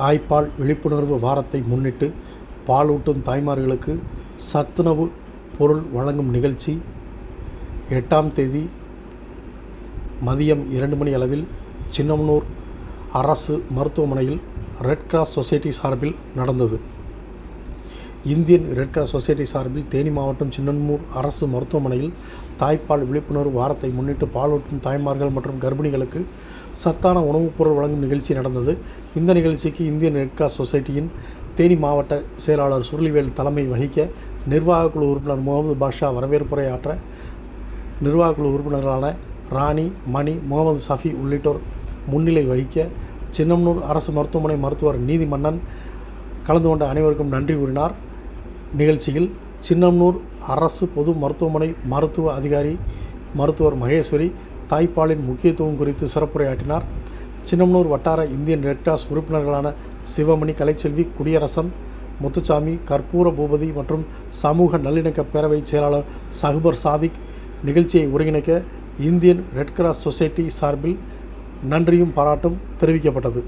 தாய்ப்பால் விழிப்புணர்வு வாரத்தை முன்னிட்டு பாலூட்டும் தாய்மார்களுக்கு சத்துணவு பொருள் வழங்கும் நிகழ்ச்சி. எட்டாம் தேதி மதியம் இரண்டு மணி அளவில் சின்னமனூர் அரசு மருத்துவமனையில் ரெட் கிராஸ் சொசைட்டி சார்பில் நடந்தது. இந்தியன் ரெட் கிராஸ் சொசைட்டி சார்பில் தேனி மாவட்டம் சின்னன்மூர் அரசு மருத்துவமனையில் தாய்ப்பால் விழிப்புணர்வு வாரத்தை முன்னிட்டு பாலூட்டும் தாய்மார்கள் மற்றும் கர்ப்பிணிகளுக்கு சத்தான உணவுப் பொருள் வழங்கும் நிகழ்ச்சி நடந்தது. இந்த நிகழ்ச்சிக்கு இந்தியன் ரெட் கிராஸ் சொசைட்டியின் தேனி மாவட்ட செயலாளர் சுருளிவேல் தலைமை வகிக்க நிர்வாகக்குழு உறுப்பினர் முகமது பாஷா வரவேற்புரை ஆற்ற நிர்வாகக் குழு உறுப்பினர்களான ராணி மணி முகமது சஃபி உள்ளிட்டோர் முன்னிலை வகிக்க சின்னம்னூர் அரசு மருத்துவமனை மருத்துவர் நீதிமன்னன் கலந்து கொண்ட அனைவருக்கும் நன்றி கூறினார். நிகழ்ச்சியில் சின்னம்னூர் அரசு பொது மருத்துவமனை மருத்துவ அதிகாரி மருத்துவர் மகேஸ்வரி தாய்ப்பாலின் முக்கியத்துவம் குறித்து சிறப்புரையாற்றினார். சின்னம்னூர் வட்டார இந்தியன் ரெட் கிராஸ் உறுப்பினர்களான சிவமணி கலைச்செல்வி குடியரசன் முத்துசாமி கற்பூர பூபதி மற்றும் சமூக நல்லிணக்க பேரவை செயலாளர் சஹ்பர் சாதிக் நிகழ்ச்சியை ஒருங்கிணைக்க இந்தியன் ரெட் கிராஸ் சொசைட்டி சார்பில் நன்றியும் பாராட்டும் தெரிவிக்கப்பட்டது.